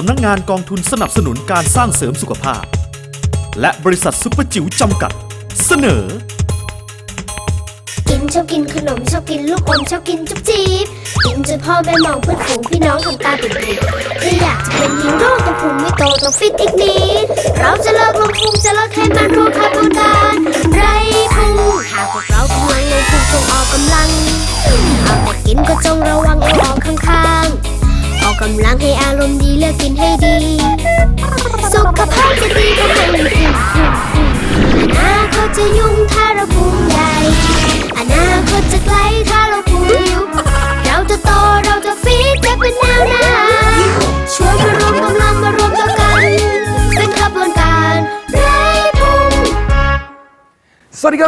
สำนักงงานกองทุนสนับสนุนการสร้างเสริมสุขภาพ และบริษัทซุปเปอร์จิ๋วจำกัด เสนอ กินชอบกินขนมชอบกินลูกอมชอบกินจุ๊บจี๊บกินจนพ่อแม่มองเพื่อนฝูงพี่น้องทำตาปิดปิดถ้าอยากจะเป็นฮีโร่ต้องพุงไม่โตต้องฟิตอีกนิดเราจะเลิกลงพุงจะเลดไขมันรวมคาร์โบไดไรพุงหากพวกเรากำลังลงพุงจงออกกำลังเอาแต่กินก็จงระวังเอาออกข้างๆ กำลังให้อารมณ์ดีเลือกกินให้ดี สุขภาพจะดีก็ให้พุงพุงพุง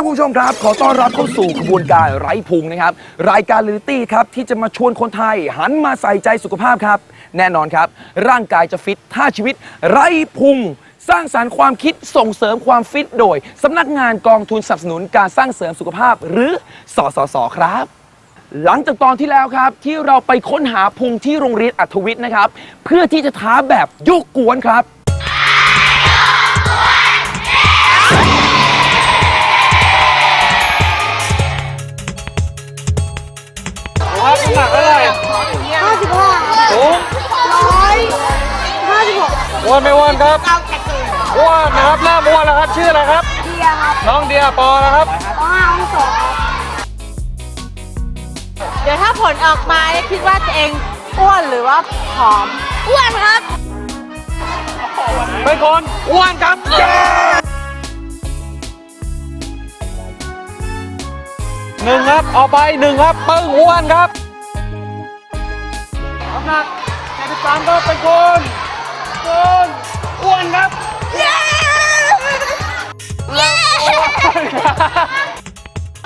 ครับคุณผู้ชมครับขอต้อนรับเข้าสู่ขบวนการไร้พุงนะครับ รายการลิตี้ครับที่จะมาชวนคนไทยหันมาใส่ใจสุขภาพครับ แน่นอนครับ ร่างกายจะฟิตถ้าชีวิตไร้พุง สร้างสารรค์ความคิดส่งเสริมความฟิตโดยสำนักงานกองทุนสนับสนุนการสร้างเสริมสุขภาพ หรือสสสครับ หลังจากตอนที่แล้วครับ ที่เราไปค้นหาพุงที่โรงเรียนอัธวิทย์นะครับ เพื่อที่จะท้าแบบยกกวนครับครับ อ้วนไม่อ้วนครับอ้วนนะครับเริ่มอ้วนแล้วครับชื่ออะไรครับ เดียครับน้องเดียปอนะครับเดี๋ยวถ้าผลออกมาเนี่ยคิดว่าตัวเองอ้วนหรือว่าผอม อ้วนครับ เป็นคนอ้วนครับหนึ่งครับเอาไปหนึ่งครับปึ้งอ้วนครับน้ำหนัก73ก็เป็นคนคน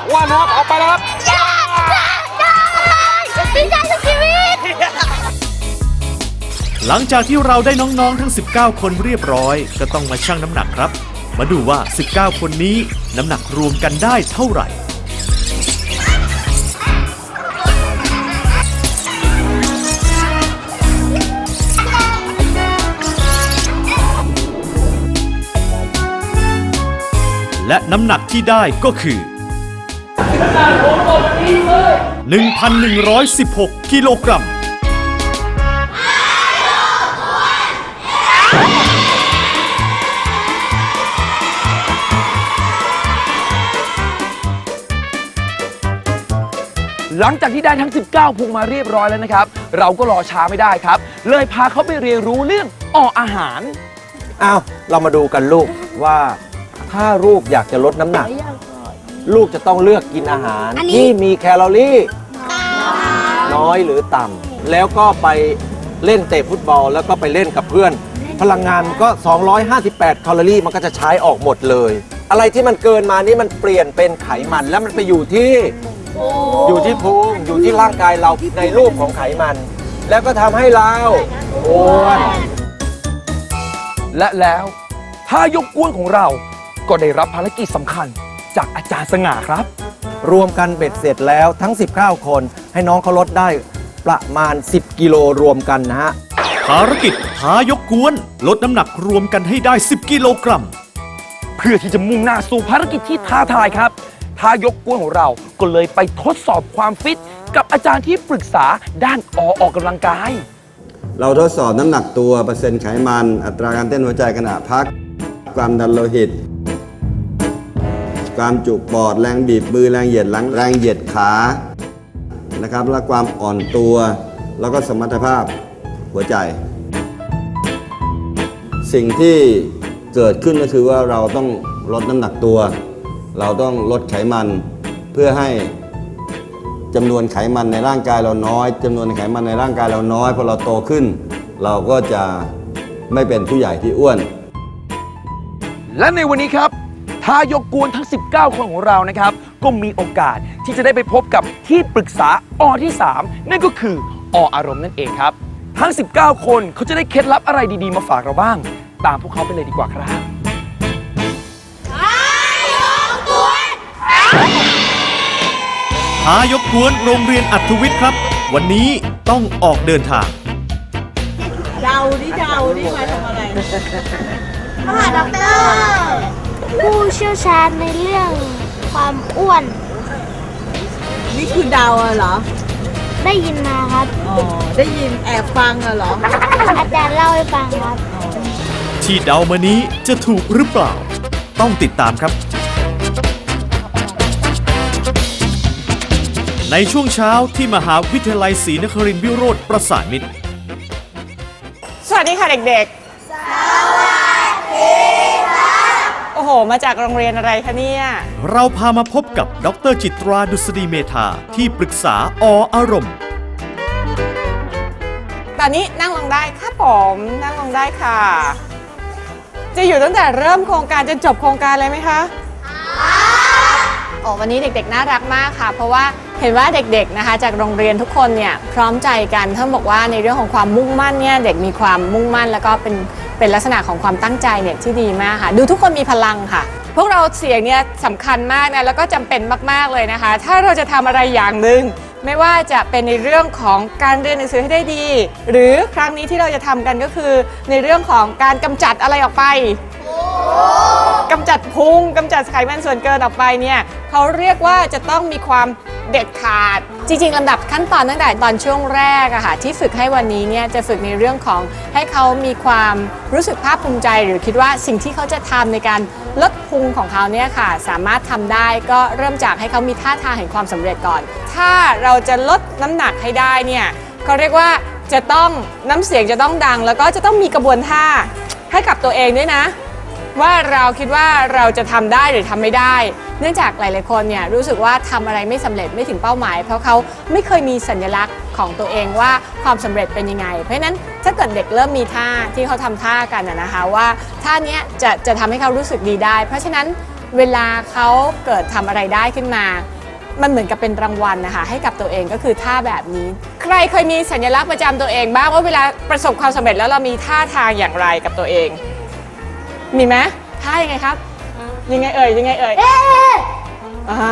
อ้วนครับเอาไปแล้วครับดีใจสุดชีวิต หลังจากที่เราได้น้องๆทั้ง 19 คนเรียบร้อย ก็ต้องมาชั่งน้ำหนักครับ มาดูว่า 19 คนนี้น้ำหนักรวมกันได้เท่าไหร่และน้ำหนักที่ได้ก็คือ 1,116 กิโลกรัม หลังจากที่ได้ทั้ง 19พุงมาเรียบร้อยแล้วนะครับ เราก็รอช้าไม่ได้ครับ เลยพาเขาไปเรียนรู้เรื่องอ่ออาหาร อ้าว เรามาดูกันลูกว่าถ้าลูกอยากจะลดน้ำหนัก ลูกจะต้องเลือกกินอาหารที่มีแคลอรี่ น้อยหรือต่ำแล้วก็ไปเล่นเตะฟุตบอลแล้วก็ไปเล่นกับเพื่อน พลังงานมันก็ 258แคลอรี่มันก็จะใช้ออกหมดเลย อะไรที่มันเกินมานี่มันเปลี่ยนเป็นไขมันแล้วมันไปอยู่ที่ อยู่ที่พุงอยู่ที่ร่างกายเราในรูปของไขมัน แล้วก็ทำให้เราอ้วน และแล้วท่ายกกวนของเราก็ได้รับภารกิจสำคัญ จากอาจารย์สง่าครับ รวมกันเบ็ดเสร็จแล้วทั้ง 19 คน ให้น้องเขาลดได้ประมาณ 10 กิโลรวมกันนะฮะ ภารกิจท้ายกกวน ลดน้ำหนักรวมกันให้ได้ 10 กิโลกรัม เพื่อที่จะมุ่งหน้าสู่ภารกิจที่ท้าทายครับท่ายกกวนของเราก็เลยไปทดสอบความฟิต กับอาจารย์ที่ปรึกษาด้านอออกกำลังกาย เราทดสอบน้ำหนักตัวเปอร์เซ็นต์ไขมัน อัตราการเต้นหัวใจขณะพัก ความดันโลหิต ความจุปอดแรงบีบมือแรงเหยียดหลังแรงเหยียดขานะครับและความอ่อนตัว แล้วก็สมรรถภาพหัวใจ สิ่งที่เกิดขึ้นก็คือว่าเราต้องลดน้ำหนักตัว เราต้องลดไขมันเพื่อให้จำนวนไขมันในร่างกายเราน้อยจำนวนไขมันในร่างกายเราน้อยพอเราโตขึ้น เราก็จะไม่เป็นผู้ใหญ่ที่อ้วน และในวันนี้ครับ ทายกกวนทั้ง 19 คนของเรานะครับ ก็มีโอกาสที่จะได้ไปพบกับที่ปรึกษาอที่ 3 นั่นก็คือออารมณ์นั่นเองครับ ทั้ง 19 คนเขาจะได้เคล็ดลับอะไรดีๆ มาฝากเราบ้าง ตามพวกเขาไปเลยดีกว่าครับท้ายกกวนโรงเรียนอัธวิทย์ครับ วันนี้ต้องออกเดินทางเราดิเดาดิมาทำอะไรมหาด็อกเตอร์ ผู้เชี่ยวชาญในเรื่องความอ้วน นี่คือเดาอะเหรอ ได้ยินมาครับ อ๋อ ได้ยินแอบฟังอะเหรอ อาจารย์เล่าให้ฟังครับ ที่เดามานี้จะถูกหรือเปล่า ต้องติดตามครับ ในช่วงเช้าที่มหาวิทยาลัยศรีนครินทรวิโรธประสานมิตร สวัสดีค่ะเด็กๆ สวัสดีค่ะ โอ้โห มาจากโรงเรียนอะไรคะเนี่ย เราพามาพบกับดรจิตราดุษฎีเมธาที่ปรึกษาออารมณ์ ตอนนี้นั่งลงได้ค่ะผมนั่งลงได้ค่ะ จะอยู่ตั้งแต่เริ่มโครงการจนจบโครงการเลยไหมคะโอ้วันนี้เด็กๆ น่ารักมากค่ะ เพราะว่าเห็นว่าเด็กๆนะคะ จากโรงเรียนทุกคนเนี่ยพร้อมใจกันท่านบอกว่าในเรื่องของความมุ่งมั่นเนี่ยเด็กมีความมุ่งมั่น แล้วก็เป็น เป็นลักษณะของความตั้งใจเนี่ยที่ดีมากค่ะ ดูทุกคนมีพลังค่ะ พวกเราเสียงเนี่ยสำคัญมากนะแล้วก็จำเป็นมาก ๆ เลยนะคะ ถ้าเราจะทำอะไรอย่างหนึ่งไม่ว่าจะเป็นในเรื่องของการเรียนหนังสือให้ได้ดี หรือครั้งนี้ที่เราจะทำกันก็คือ ในเรื่องของการกำจัดอะไรออกไปกำจัดพุงกำจัดไขมันส่วนเกินออกไปเนี่ยเขาเรียกว่าจะต้องมีความเด็ดขาด จริงๆลำดับขั้นตอนตั้งแต่ตอนช่วงแรกอะค่ะที่ฝึกให้วันนี้เนี่ยจะฝึกในเรื่องของให้เขามีความรู้สึกภาคภูมิใจ หรือคิดว่าสิ่งที่เขาจะทำในการลดพุงของเขาเนี่ยค่ะ สามารถทำได้ก็เริ่มจากให้เขามีท่าทางแห่งความสำเร็จก่อน ถ้าเราจะลดน้ำหนักให้ได้เนี่ยเขาเรียกว่าจะต้องน้ำเสียงจะต้องดัง แล้วก็จะต้องมีกระบวนท่าให้กับตัวเองด้วยนะ ว่าเราคิดว่าเราจะทำได้หรือทำไม่ได้ เนื่องจากหลาย ๆ คนเนี่ยรู้สึกว่าทำอะไรไม่สำเร็จไม่ถึงเป้าหมาย เพราะเขาไม่เคยมีสัญลักษณ์ของตัวเองว่าความสำเร็จเป็นยังไง เพราะฉะนั้นถ้าเกิดเด็กเริ่มมีท่าที่เขาทำท่ากันนะนะคะว่าท่าเนี้ยจะจะทำให้เขารู้สึกดีได้ เพราะฉะนั้นเวลาเขาเกิดทำอะไรได้ขึ้นมา มันเหมือนกับเป็นรางวัลนะคะให้กับตัวเองก็คือท่าแบบนี้ ใครเคยมีสัญลักษณ์ประจำตัวเองบ้างว่าเวลาประสบความสำเร็จแล้วเรามีท่าทางอย่างไรกับตัวเอง มีไหมท่ายังไงครับ ยังไงเอ่ยยังไงเอ่ยอ่า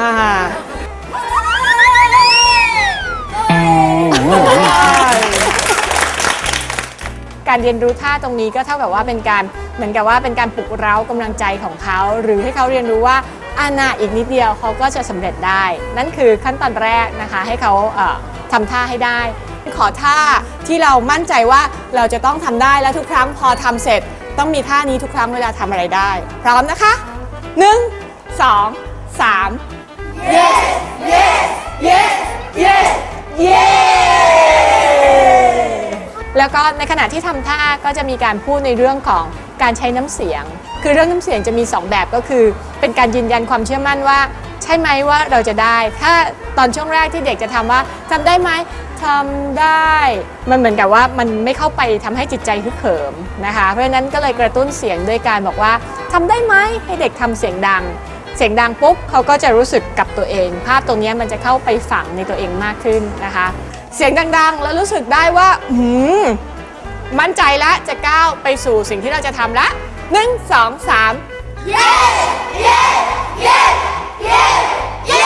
การเรียนรู้ท่าตรงนี้ก็เท่ากับว่าเป็นการเหมือนกับว่าเป็นการปลุกเร้ากำลังใจของเขา หรือให้เขาเรียนรู้ว่าอานาอีกนิดเดียวเขาก็จะสำเร็จได้ นั่นคือขั้นตอนแรกนะคะ ให้เขาเอ่อทำท่าให้ได้ ขอท่าที่เรามั่นใจว่าเราจะต้องทำได้แล้วทุกครั้งพอทำเสร็จ ต้องมีท่านี้ทุกครั้งเวลาทำอะไรได้ พร้อมนะคะ 1 2 3 yes yes yes yes yes แล้วก็ในขณะที่ทำท่าก็จะมีการพูดในเรื่องของการใช้น้ำเสียง คือเรื่องน้ำเสียงจะมี 2 แบบก็คือ เป็นการยืนยันความเชื่อมั่นว่า ใช่ไหมว่าเราจะได้ ถ้าตอนช่วงแรกที่เด็กจะทำว่าทำได้ไหม ทำได้ มันเหมือนกับว่ามันไม่เข้าไปทำให้จิตใจฮึกเหิมนะคะ เพราะฉะนั้นก็เลยกระตุ้นเสียงด้วยการบอกว่าทำได้ไหมให้เด็กทำเสียงดัง เสียงดังปุ๊บเขาก็จะรู้สึกกับตัวเอง ภาพตรงนี้มันจะเข้าไปฝังในตัวเองมากขึ้นนะคะ เสียงดังๆ แล้วรู้สึกได้ว่าหืมมั่นใจแล้วจะก้าวไปสู่สิ่งที่เราจะทำละหนึ่งสองสามเยี่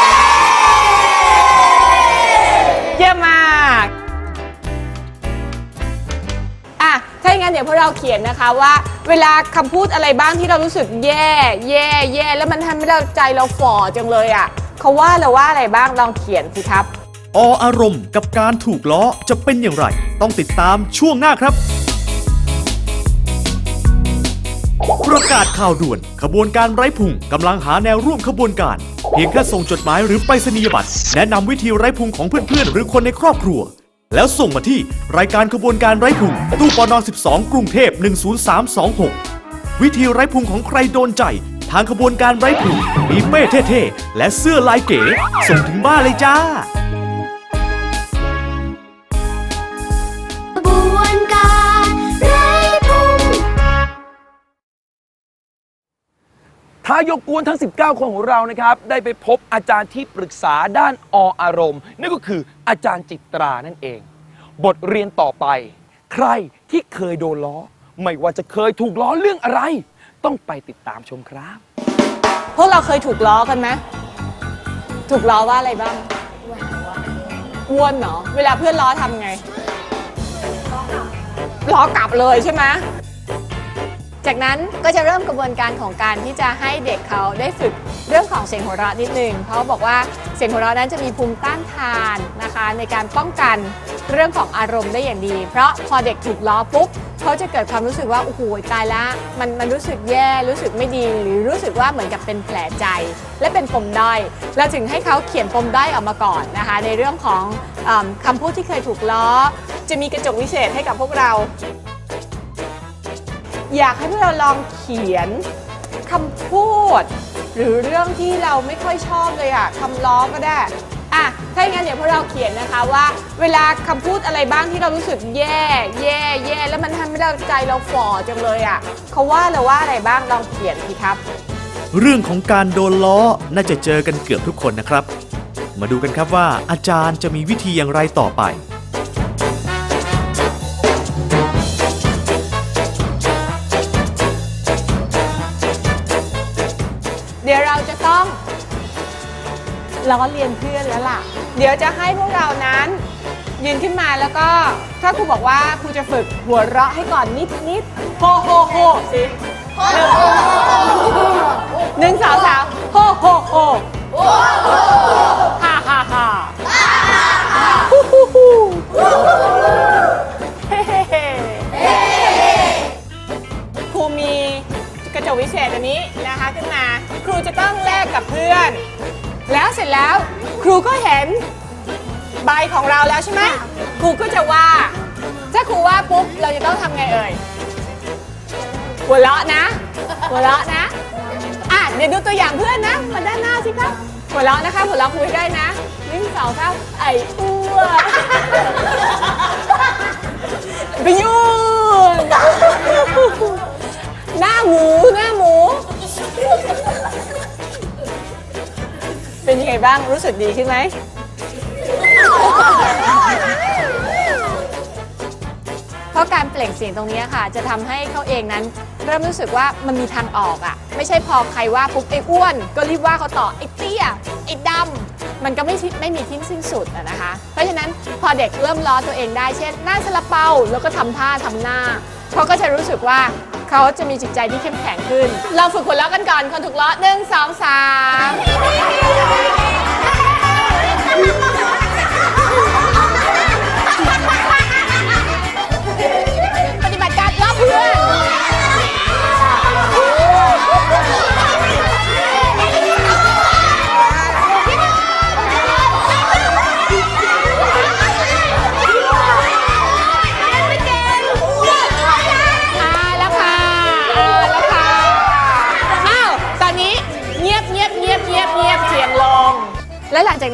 ย มมากอะถ้าอย่างนั้นเดี๋ยวพวกเราเขียนนะคะว่า เวลาคำพูดอะไรบ้างที่เรารู้สึกแย่ แย่แย่แล้วมันทำให้เราใจเราฝ่อจังเลยอะเขาว่าเราว่าอะไรบ้างลองเขียนสิครับ ออารมณ์กับการถูกล้อจะเป็นอย่างไร ต้องติดตามช่วงหน้าครับ ประกาศข่าวด่วน ขบวนการไร้พุงกำลังหาแนวร่วมขบวนการ เพียงแค่ส่งจดหมายหรือไปรษณียบัตร แนะนำวิธีไร้พุงของเพื่อนๆ หรือคนในครอบครัว แล้วส่งมาที่รายการขบวนการไร้พุงตู้ปอนอ12 กรุงเทพ 10326 วิธีไร้พุงของใครโดนใจ ทางขบวนการไร้พุงมีเป้เท่ๆและเสื้อลายเก๋ ส่งถึงบ้านเลยจ้า ทายกกวนทั้ง 19 คนของเรานะครับ ได้ไปพบอาจารย์ที่ปรึกษาด้านออารมณ์ นั่นก็คืออาจารย์จิตรานั่นเอง บทเรียนต่อไป ใครที่เคยโดนล้อ ไม่ว่าจะเคยถูกล้อเรื่องอะไร ต้องไปติดตามชมครับ พวกเราเคยถูกล้อกันไหมถูกล้อว่าอะไรบ้างอ้วนเหรอ เวลาเพื่อนล้อทำไงล้อกลับเลยใช่ไหม จากนั้นก็จะเริ่มกระบวนการของการที่จะให้เด็กเขาได้ฝึกเรื่องของเสียงหัวเราะนิดนึงเพราะบอกว่าเสียงหัวเราะนั้นจะมีภูมิต้านทานนะคะ ในการป้องกันเรื่องของอารมณ์ได้อย่างดี เพราะพอเด็กถูกล้อปุ๊บเขาจะเกิดความรู้สึกว่าโอ้โหตายละมันมันรู้สึกแย่รู้สึกไม่ดี หรือรู้สึกว่าเหมือนกับเป็นแผลใจ และเป็นปมด้อยเราถึงให้เขาเขียนปมด้อยออกมาก่อนนะคะ ในเรื่องของอมคำพูดที่เคยถูกล้อ จะมีกระจกวิเศษให้กับพวกเรา อยากให้พวกเราลองเขียนคำพูด หรือเรื่องที่เราไม่ค่อยชอบเลยอะคำล้อก็ได้อะถ้าอย่างนั้นเดี๋ยวพวกเราเขียนนะคะว่า เวลาคำพูดอะไรบ้างที่เรารู้สึกแย่ แย่แย่แล้วมันทำให้เราใจเราฝ่อจังเลยอะเขาว่าเราว่าอะไรบ้างลองเขียนสิครับ เรื่องของการโดนล้อน่าจะเจอกันเกือบทุกคนนะครับ มาดูกันครับว่าอาจารย์จะมีวิธีอย่างไรต่อไป ล้อเลียนเพื่อนแล้วล่ะ เดี๋ยวจะให้พวกเรานั้นยืนขึ้นมาแล้วก็ถ้าครูบอกว่าครูจะฝึกหัวเราะให้ก่อนนิดนิดโฮโฮโฮสิห แล้วเสร็จแล้ว ครูก็เห็นใบของเราแล้วใช่ไหมครูก็จะว่าถ้าครูว่าปุ๊บเราจะต้องทำไงเอ่ยหัวเราะนะหัวเราะนะอะเดี๋ยวดูตัวอย่างเพื่อนนะมาด้านหน้าสิครับหัวเราะนะคะหัวเราะคุยได้นะหนึ่งสองสามไอ้อ้วนไปยุ่ง บ้างรู้สึกดีขึ้นไหม เพราะการเปล่งเสียงตรงนี้ค่ะ จะทำให้เขาเองนั้น เริ่มรู้สึกว่ามันมีทางออกอะ่ะ ไม่ใช่พอใครว่าปุ๊บไอ้อ้วน ก็รีบว่าเขาต่อไอ้เตี้ยไอ้ดำมันก็ไม่ที่ไม่มีที่สิ้นสุดอะนะคะ เพราะฉะนั้นพอเด็กเริ่มล้อตัวเองได้เช่น หน้าซาลาเปาแล้วก็ทำท่าทำหน้าเขาก็จะรู้สึกว่าเขาจะมีจิตใจที่เข้มแข็งขึ้น เราฝึกหัวเราะกันก่อนคนถูกล้อหนึ่งสองสาม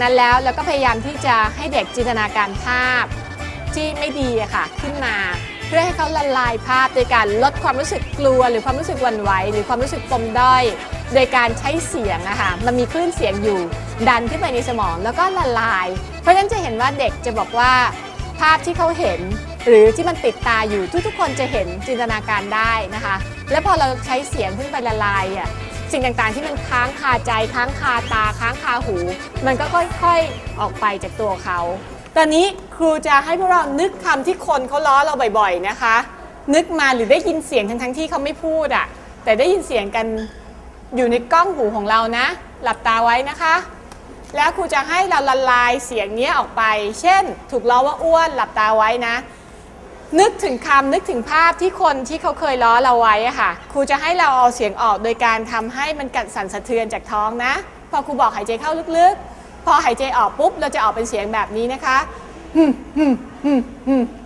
นั้นแล้วเราก็พยายามที่จะให้เด็กจินตนาการภาพที่ไม่ดีอะค่ะขึ้นมา เพื่อให้เขาละลายภาพโดยการลดความรู้สึกกลัว หรือความรู้สึกหวั่นไหวหรือความรู้สึกปมด้อย โดยการใช้เสียงอะคะมันมีคลื่นเสียงอยู่ ดันขึ้นไปในสมองแล้วก็ละลาย เพราะฉะนั้นจะเห็นว่าเด็กจะบอกว่าภาพที่เขาเห็นหรือที่มันติดตาอยู่ทุกๆ คนจะเห็นจินตนาการได้นะคะ และพอเราใช้เสียงขึ้นไปละลายอะ สิ่งต่างๆ ที่มันค้างคาใจค้างคาตาค้างคาหู มันก็ค่อยๆออกไปจากตัวเขา ตอนนี้ครูจะให้พวกเรานึกคำที่คนเขาล้อเราบ่อยๆนะคะ นึกมาหรือได้ยินเสียงทั้งๆที่เขาไม่พูดอะ แต่ได้ยินเสียงกันอยู่ในกล้องหูของเรานะ หลับตาไว้นะคะ แล้วครูจะให้เราละลายเสียงนี้ออกไป เช่น ถูกล้อว่าอ้วนหลับตาไว้นะ นึกถึงคำนึกถึงภาพที่คนที่เขาเคยล้อเราไว้อะค่ะ ครูจะให้เราเอาเสียงออกโดยการทำให้มันกัดสั่นสะเทือนจากท้องนะ พอครูบอกหายใจเข้าลึกๆ พอหายใจออกปุ๊บ เราจะออกเป็นเสียงแบบนี้นะคะหึหึหึ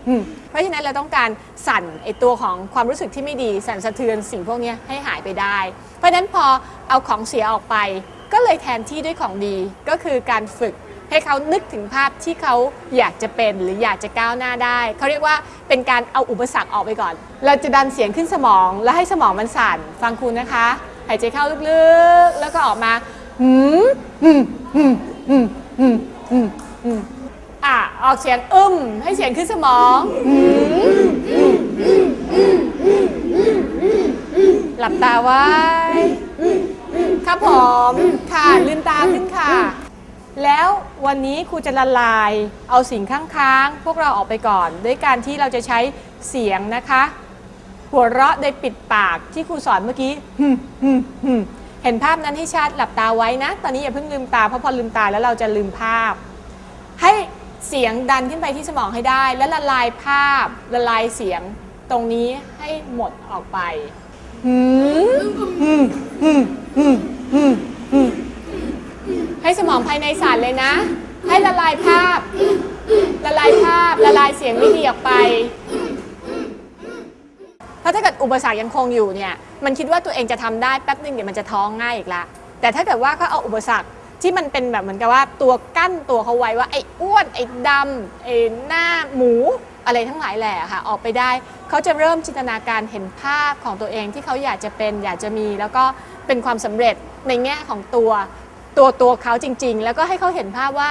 หึเพราะฉะนั้นเราต้องการสั่นไอตัวของความรู้สึกที่ไม่ดีสั่นสะเทือนสิ่งพวกนี้ให้หายไปได้ เพราะฉะนั้นพอเอาของเสียออกไป ก็เลยแทนที่ด้วยของดีก็คือการฝึก ให้เขานึกถึงภาพที่เขาอยากจะเป็นหรืออยากจะก้าวหน้าได้ เขาเรียกว่าเป็นการเอาอุปสรรคออกไปก่อน เราจะดันเสียงขึ้นสมอง แล้วให้สมองมันสั่น ฟังคุณนะคะ หายใจเข้าลึกๆ แล้วก็ออกมาหืมหืมหืมหืมหืมหืมหืมอะออกเสียงอึ้ม ให้เสียงขึ้นสมองหืมหลับตาไว้ครับผมค่ะลืมตาขึ้นค่ะ แล้ววันนี้ครูจะละลายเอาสิ่งข้างๆ พวกเราออกไปก่อน ด้วยการที่เราจะใช้เสียงนะคะ หัวเราะโดยปิดปากที่ครูสอนเมื่อกี้ฮึหึหึเห็นภาพนั้นให้ชัดหลับตาไว้นะ ตอนนี้อย่าเพิ่งลืมตาเพราะพอลืมตาแล้วเราจะลืมภาพ ให้เสียงดันขึ้นไปที่สมองให้ได้ และละลายภาพละลายเสียงตรงนี้ให้หมดออกไปหืมหืมหืมหืมหืมหืม ให้สมองภายในสั่นเลยนะ ให้ละลายภาพ ละลายภาพ ละลายเสียงไม่ดีออกไป เพราะถ้าเกิดอุปสรรคยังคงอยู่เนี่ย มันคิดว่าตัวเองจะทำได้แป๊บนึงเดี๋ยวมันจะท้องง่ายอีกละ แต่ถ้าเกิดว่าเขาเอาอุปสรรคที่มันเป็นแบบเหมือนกับว่าตัวกั้นตัวเขาไว้ว่าไอ้อ้วนไอ้ดำไอ้หน้าหมูอะไรทั้งหลายแหละค่ะออกไปได้ เขาจะเริ่มจินตนาการเห็นภาพของตัวเองที่เขาอยากจะเป็น อยากจะมี แล้วก็เป็นความสำเร็จในแง่ของตัว ตัวตัวเขาจริง ๆ แล้วก็ให้เขาเห็นภาพว่า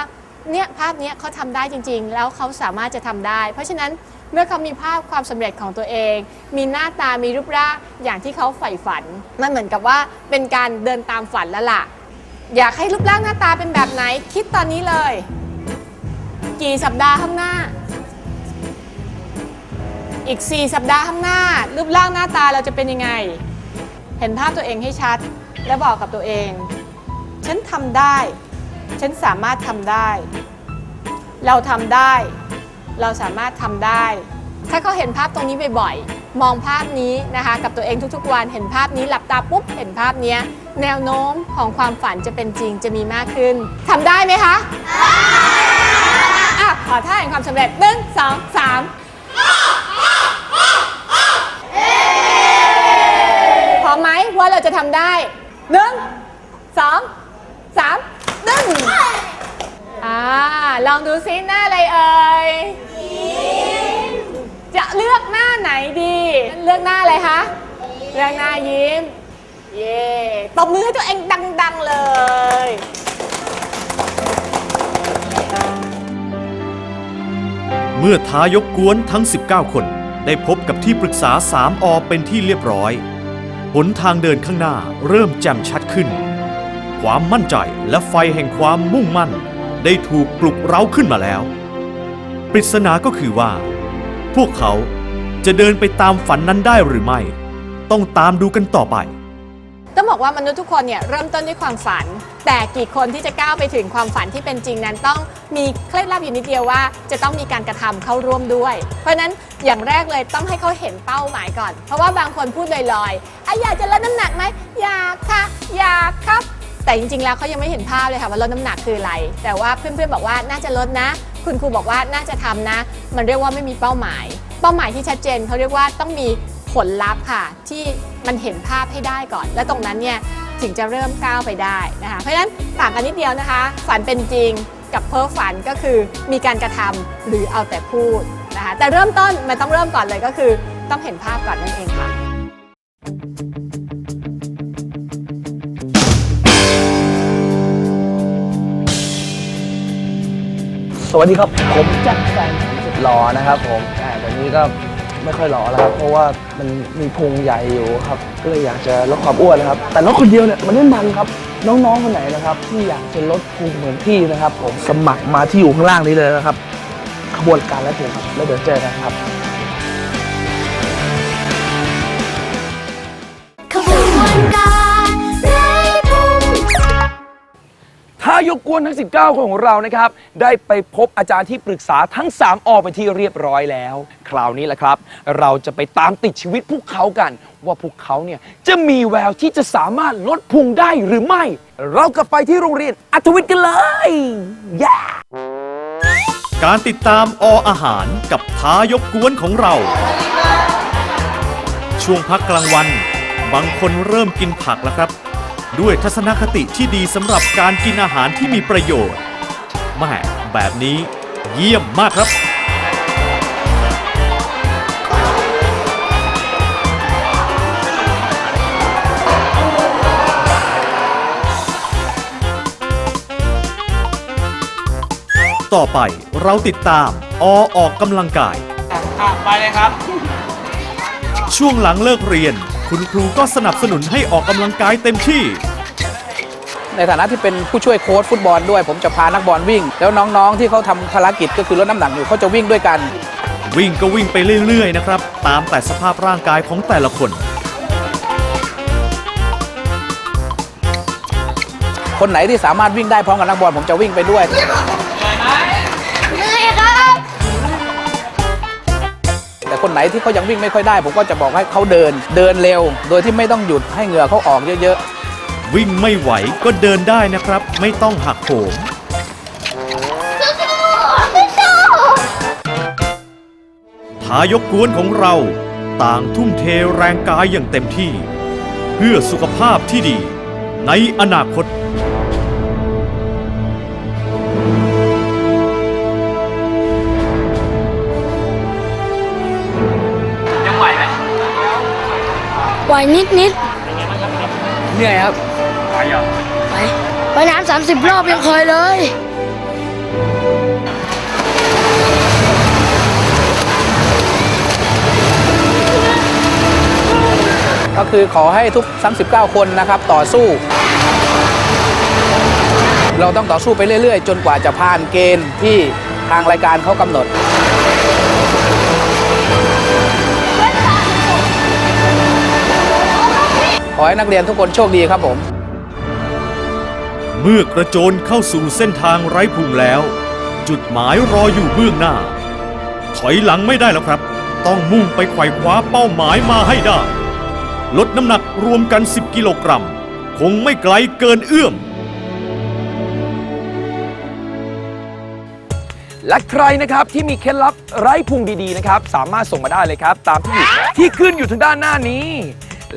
เนี่ยภาพเนี้ยเขาทำได้จริง ๆ แล้วเขาสามารถจะทำได้ เพราะฉะนั้นเมื่อเขามีภาพความสำเร็จของตัวเอง มีหน้าตามีรูปร่างอย่างที่เขาใฝ่ฝันมันเหมือนกับว่าเป็นการเดินตามฝันแล้วล่ะ อยากให้รูปร่างหน้าตาเป็นแบบไหน คิดตอนนี้เลย กี่สัปดาห์ข้างหน้า อีก 4 สัปดาห์ข้างหน้า รูปร่างหน้าตาเราจะเป็นยังไง เห็นภาพตัวเองให้ชัด และบอกกับตัวเอง ฉันทำได้ ฉันสามารถทำได้ เราทำได้ เราสามารถทำได้ ถ้าเขาเห็นภาพตรงนี้บ่อยๆ มองภาพนี้นะคะ กับตัวเองทุกๆ วัน เห็นภาพนี้หลับตาปุ๊บ เห็นภาพเนี้ยแนวโน้มของความฝันจะเป็นจริงจะมีมากขึ้น ทำได้ไหมคะอะขอท่าแห่งความสำเร็จหนึ่งสองสามพร้อมไหมว่าเราจะทำได้หนึ่งสอง สามหนึ่งอ่าลองดูซิหน้าอะไรเอ่ยจะเลือกหน้าไหนดี เลือกหน้าอะไรคะเลือกหน้ายิ้ม เย่ตบมือให้ตัวเองดัง ๆ เลยเมื่อทายกกวนทั้ง 19 คนได้พบกับที่ปรึกษา 3 อเป็นที่เรียบร้อย หนทางเดินข้างหน้าเริ่มแจ่มชัดขึ้น ความมั่นใจและไฟแห่งความมุ่งมั่น ได้ถูกปลุกเร้าขึ้นมาแล้ว ปริศนาก็คือว่า พวกเขาจะเดินไปตามฝันนั้นได้หรือไม่ ต้องตามดูกันต่อไป ต้องบอกว่ามนุษย์ทุกคนเนี่ยเริ่มต้นด้วยความฝัน แต่กี่คนที่จะก้าวไปถึงความฝันที่เป็นจริงนั้นต้องมีเคล็ดลับอยู่นิดเดียวว่า จะต้องมีการกระทำเข้าร่วมด้วย เพราะฉะนั้นอย่างแรกเลยต้องให้เขาเห็นเป้าหมายก่อน เพราะว่าบางคนพูดลอยๆอะอยากจะลดน้ำหนักไหมอยากค่ะ อยากครับ แต่จริงๆ แล้วเขายังไม่เห็นภาพเลยค่ะว่าลดน้ำหนักคืออะไร แต่ว่าเพื่อนๆบอกว่าน่าจะลดนะ คุณครูบอกว่าน่าจะทำนะ มันเรียกว่าไม่มีเป้าหมาย เป้าหมายที่ชัดเจนเขาเรียกว่าต้องมีผลลัพธ์ค่ะ ที่มันเห็นภาพให้ได้ก่อน และตรงนั้นเนี่ยถึงจะเริ่มก้าวไปได้นะคะ เพราะฉะนั้นต่างกันนิดเดียวนะคะ ฝันเป็นจริงกับเพ้อฝันก็คือมีการกระทำหรือเอาแต่พูดนะคะแต่เริ่มต้นมันต้องเริ่มก่อนเลยก็คือ ต้องเห็นภาพก่อนนั่นเองค่ะ วัสดีครับ ผมแจ็คแฟนสุดหล่อนะครับผมอ่าแต่นี้ก็ไม่ค่อยหล่อแล้วครับ เพราะว่ามันมีพุงใหญ่อยู่ครับ ก็เลยอยากจะลดความอ้วนนะครับ แต่ลดคนเดียวเนี่ยมันไม่มันครับ น้องๆคนไหนนะครับที่อยากจะลดพุงเหมือนพี่นะครับ ผมสมัครมาที่อยู่ข้างล่างนี้เลยนะครับ ขบวนการแล้วเจอครับแล้วเดี๋ยวเจอกันครับขบวนการายกกวนทั้ง 19 คนของเรานะครับ ได้ไปพบอาจารย์ที่ปรึกษาทั้ง 3อไปนที่เรียบร้อยแล้ว คราวนี้แหละครับ เราจะไปตามติดชีวิตพวกเขากัน ว่าพวกเขาเนี่ยจะมีแววที่จะสามารถลดพุงได้หรือไม่ เรากลับไปที่โรงเรียนอัธวิทย์กันเลยย่การติดตามออาหารกับท้ายกกวนของเรา ช่วงพักกลางวัน บางคนเริ่มกินผักแล้วครับ ด้วยทัศนคติที่ดีสำหรับการกินอาหารที่มีประโยชน์แม่แบบนี้เยี่ยมมากครับ ต่อไปเราติดตามอออกกำลังกาย อะไปเลยครับ ช่วงหลังเลิกเรียน คุณครูก็สนับสนุนให้ออกกำลังกายเต็มที่ ในฐานะที่เป็นผู้ช่วยโค้ชฟุตบอลด้วย ผมจะพานักบอลวิ่ง แล้วน้องๆที่เขาทำภารกิจก็คือลดน้ำหนักอยู่เขาจะวิ่งด้วยกัน วิ่งก็วิ่งไปเรื่อยๆนะครับ ตามแต่สภาพร่างกายของแต่ละคน คนไหนที่สามารถวิ่งได้พร้อมกับนักบอลผมจะวิ่งไปด้วย แต่คนไหนที่เขายังวิ่งไม่ค่อยได้ ผมก็จะบอกให้เขาเดิน เดินเร็ว โดยที่ไม่ต้องหยุดให้เหงื่อเขาออกเยอะๆ วิ่งไม่ไหวก็เดินได้นะครับ ไม่ต้องหักโหมทายกกวนของเรา ต่างทุ่มเทแรงกายอย่างเต็มที่ เพื่อสุขภาพที่ดีในอนาคต ไหวนิดนิดเหนื่อยครับไปไปน้ำสามสิบรอบยังเคยเลยก็คือขอให้ทุก 39 คนนะครับต่อสู้ เราต้องต่อสู้ไปเรื่อย ๆ จนกว่าจะผ่านเกณฑ์ที่ทางรายการเขากำหนด ขอให้นักเรียนทุกคนโชคดีครับผม เมื่อกระโจนเข้าสู่เส้นทางไร้พุงแล้ว จุดหมายรออยู่เบื้องหน้า ถอยหลังไม่ได้แล้วครับ ต้องมุ่งไปไขว่คว้าเป้าหมายมาให้ได้ ลดน้ำหนักรวมกัน 10 กิโลกรัม คงไม่ไกลเกินเอื้อม และใครนะครับที่มีเคล็ดลับไร้พุงดีๆนะครับ สามารถส่งมาได้เลยครับ ตามที่ที่ขึ้นอยู่ทางด้านหน้านี้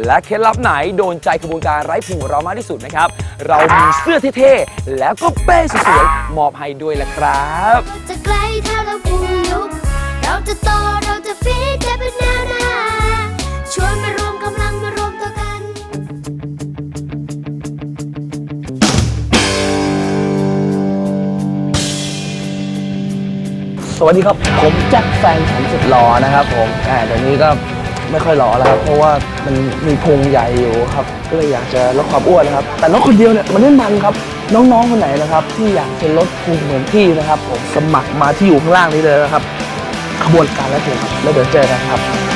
และเคล็ดลับไหนโดนใจกระบวนการไร้พุงของเรามากที่สุดนะครับ เรามีเสื้อเท่ๆแล้วก็เป้สวยๆมอบให้ด้วยละครับ จะไกลเท่าเราพุงยุบเราจะโตเราจะฟีดจะเป็นแนวหน้าชวนมารวมกำลังมารวมตัวกัน สวัสดีครับ ผมแจ็คแฟนฉันสุดหล่อนะครับผมอ่าเดี๋ยวนี้ก็ ไม่ค่อยหล่อแล้วครับ เพราะว่ามันมีพุงใหญ่อยู่ครับ ก็เลยอยากจะลดความอ้วนนะครับ แต่ลดคนเดียวเนี่ยมันไม่มันครับ น้องๆคนไหนนะครับ ที่อยากจะลดพุงเหมือนพี่นะครับผมสมัครมาที่อยู่ข้างล่างนี้เลยนะครับ ขบวนการแล้วเถอะครับแล้วเดี๋ยวเจอกันครับ